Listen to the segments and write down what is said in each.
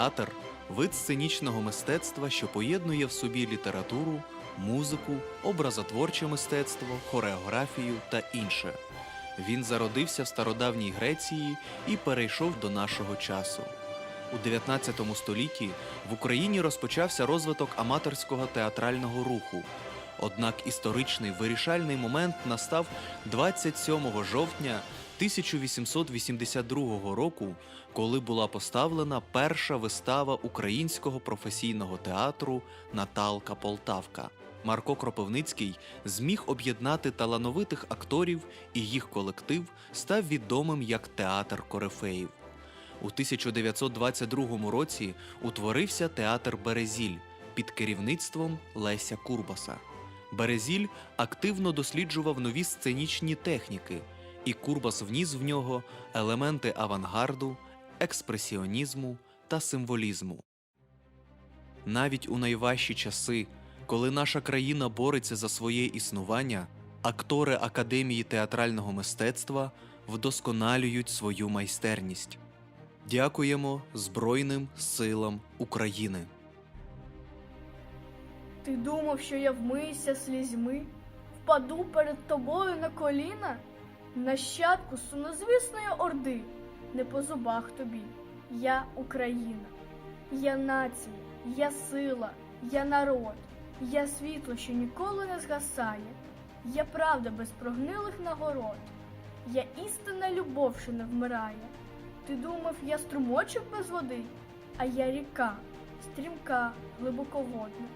Театр вид сценічного мистецтва, що поєднує в собі літературу, музику, образотворче мистецтво, хореографію та інше. Він зародився в стародавній Греції і перейшов до нашого часу. У 19 столітті в Україні розпочався розвиток аматорського театрального руху. Однак історичний вирішальний момент настав 27 жовтня 1882 року, коли була поставлена перша вистава українського професійного театру Наталка Полтавка. Марко Кропивницький зміг об'єднати талановитих акторів, і їх колектив став відомим як театр Корифеїв. У 1922 році утворився театр Березіль під керівництвом Леся Курбаса. Березіль активно досліджував нові сценічні техніки, і Курбас вніс в нього елементи авангарду, експресіонізму та символізму. Навіть у найважчі часи, коли наша країна бореться за своє існування, актори Академії театрального мистецтва вдосконалюють свою майстерність. Дякуємо Збройним силам України. Ти думав, що я вмиюся слізьми, впаду перед тобою на коліна, нащадку сумнозвісної орди, не по зубах тобі. Я Україна, я нація, я сила, я народ, я світло, що ніколи не згасає, я правда без прогнилих нагород, я істинна любов, що не вмирає. Ти думав, я струмочок без води, а я ріка, стрімка, глибоководна.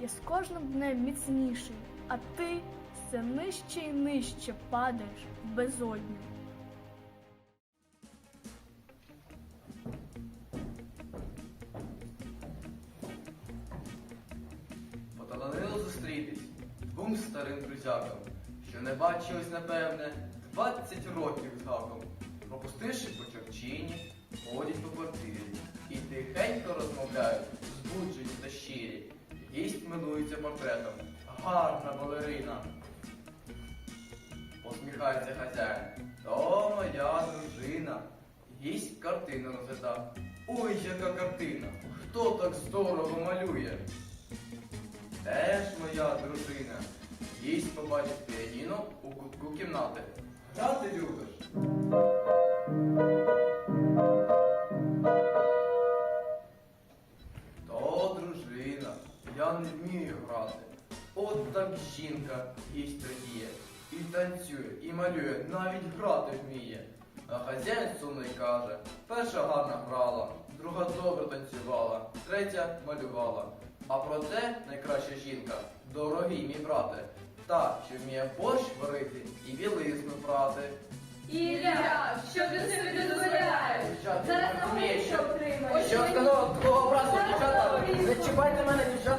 Я з кожним днем міцніший, а ти все нижче і нижче падаєш в безодню. Поталанило зустрітись двом старим друзякам, що не бачились, напевне, 20 років з. Пропустивши по чорчині, ходять по квартирі і тихенько розмовляють, збуджені та щирі. Гість милується портретом. Гарна балерина. Посміхається хазяїн. То моя дружина. Гість картину розглядав. Ой, яка картина! Хто так здорово малює? Теж моя дружина. Їсть побачить піаніно у кутку кімнати. Грати любиш? То дружина, я не вмію грати. От так жінка їсть радіє. І танцює, і малює, навіть грати вміє. А хазяїн сумний каже, перша гарно грала, друга добре танцювала, третя малювала. А проте найкраща жінка, дорогий мій брате, та, що вміє борщ варити і білизну прати. Ілля, що ти собі дозволяєш? Зараз не на вмієш. що отримаєш. Що сказав такого образу, дівчата? Не чіпайте мене, дівчата!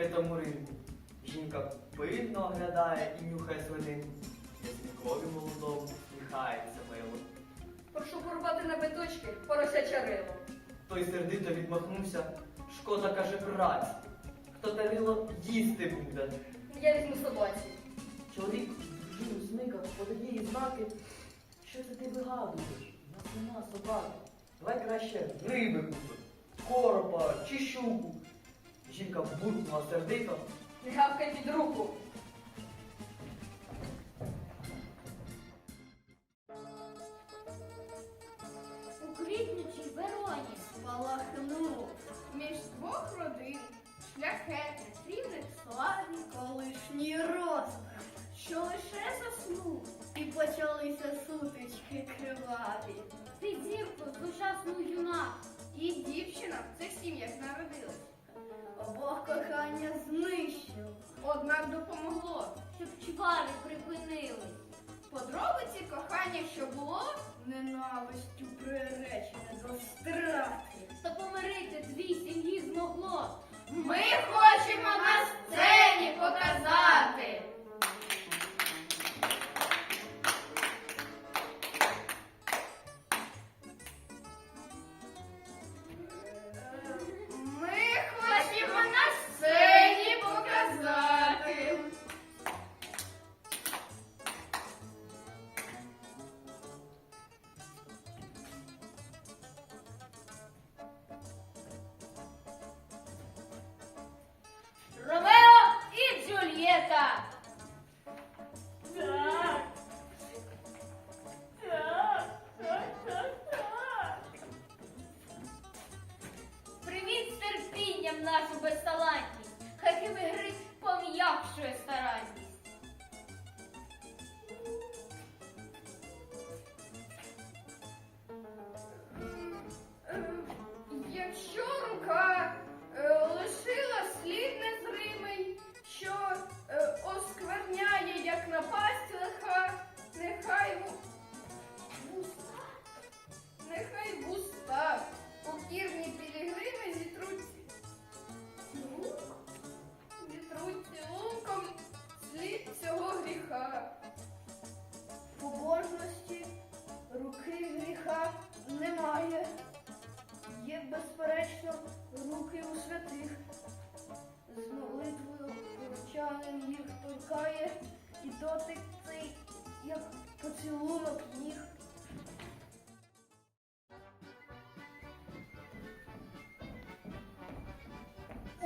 Чоловіком по критому ринку. Жінка пильно оглядає і нюхає свининку. Ясникові молодому сміхається мило. Прошу порвати на биточки поросяча рило. Той сердито відмахнувся. Шкода каже праці. Хто те рило їсти буде. Я візьму собаці. Чоловік дружину смика, подає їй знаки. Що це ти вигадуєш? У нас нема собаки. Давай краще риби купимо. Коропа чи щуку. Жінка буркнула сердито. Не гавкай під руку. Що було, ненавистю приречене до страти. Та помирити дві сім'ї змогло. Ми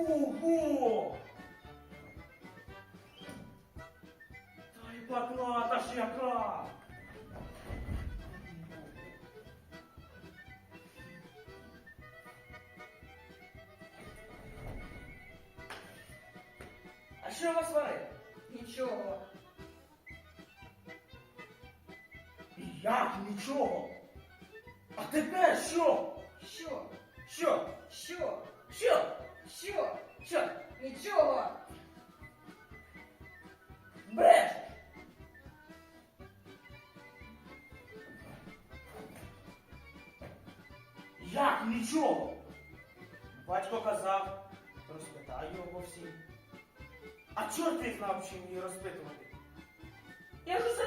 Ого! Та й паклата ж яка! А що вас варить? Нічого. Як нічого? А тепер? Що? Що? Що? Що? Що? Нічого. Бреш! Як нічого? Батько казав, розпитаю його всім. А чорт ти знав, чим її розпитувати? Я ж усе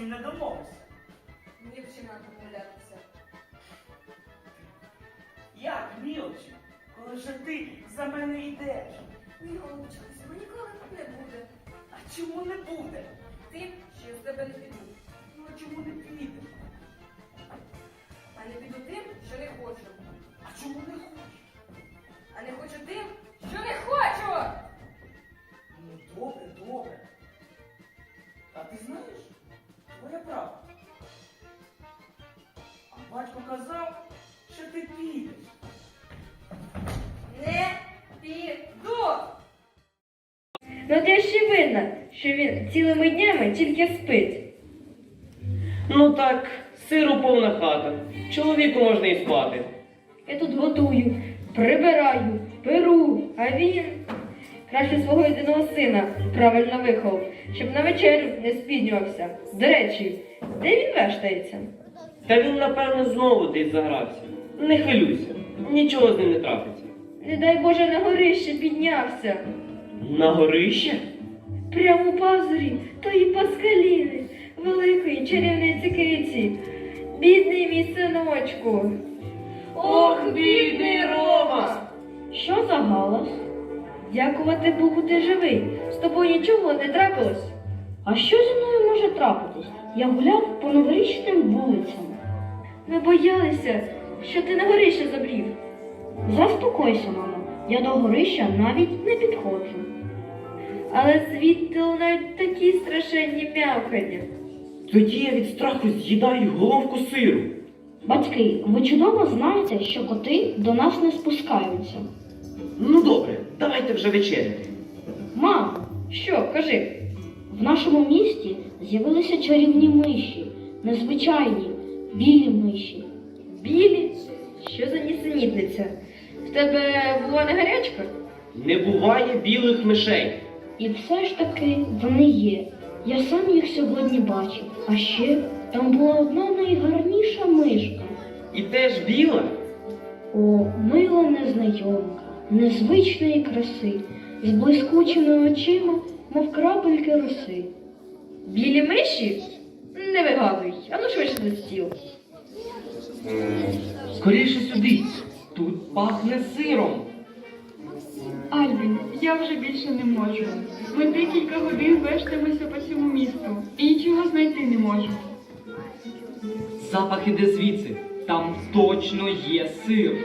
всім не домовився. Мені в чим помилятися. Як, мілчі, коли вже ти за мене йдеш? Ні, голубчику, цього ніколи не буде. А чому не буде? Тим, що я з тебе не піду. Ну а чому не підеш? А не піду тим, що не хочу. А чому не хочеш? А не хочу тим, що не хочу! Що він цілими днями тільки спить. Ну так, сиру повна хата. Чоловіку можна і спати. Я тут готую, прибираю, перу, а він краще свого єдиного сина правильно виховав, щоб на вечерю не спізнювався. До речі, де він вештається? Та він, напевно, знову десь загрався. Не хвилюйся, нічого з ним не трапиться. Не дай Боже на горище піднявся. На горище? Прямо у пазурі тої паскаліни, великої чарівниці киці. Бідний мій синочку. Ох, бідний Рома! Що за галас? Дякувати Богу, ти живий. З тобою нічого не трапилось. А що зі мною може трапитись? Я гуляв по новорічним вулицям. Ми боялися, що ти на горище забрів. Заспокойся, мамо, я до горища навіть не підходжу. Але звідти лунають такі страшенні м'явкання. Тоді я від страху з'їдаю головку сиру. Батьки, ви чудово знаєте, що коти до нас не спускаються. Ну добре, давайте вже вечеряти. Мам, Що, кажи? в нашому місті з'явилися чарівні миші, незвичайні, білі миші. Білі? Що за нісенітниця? В тебе була не гарячка? Не буває білих мишей. І все ж таки вони є. Я сам їх сьогодні бачив. А ще там була одна найгарніша мишка. І теж біла. О, мила незнайомка, незвичної краси, з блискучими очима, мов крапельки роси. Білі миші? Не вигадуй, ану швидше за стіл. Скоріше сюди. Тут пахне сиром. Я вже більше не можу. Ми декілька годин вештаємося по цьому місту і нічого знайти не можемо. Запах іде звідси. Там точно є сир.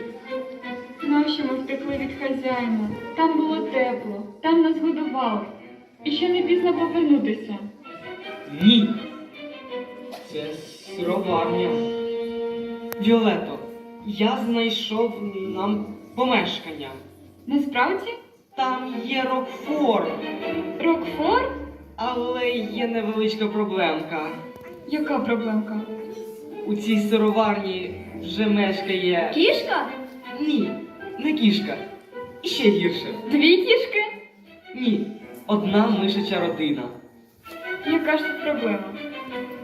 Нащо ми втекли від хазяїна? Там було тепло, там нас годували. І ще не пізно повернутися. Ні. Це сироварня. Віолето, я знайшов нам помешкання. Насправді, Там є Рокфор, Рокфор? але є невеличка проблемка. Яка проблемка? У цій сироварні вже мешкає. Кішка? Ні, не кішка. І ще гірше. Дві кішки? Ні. одна мишача родина. Яка ж тут проблема?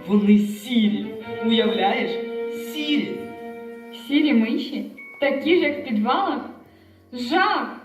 Вони сірі. Уявляєш? Сірі. Сірі миші? Такі ж, як в підвалах? Жах!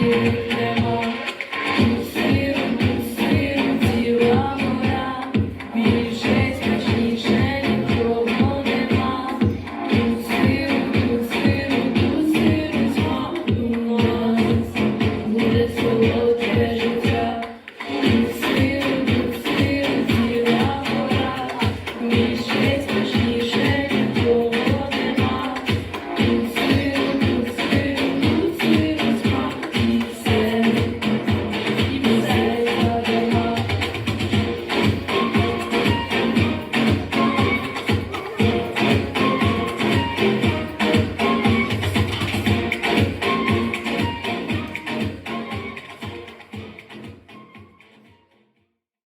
Deus.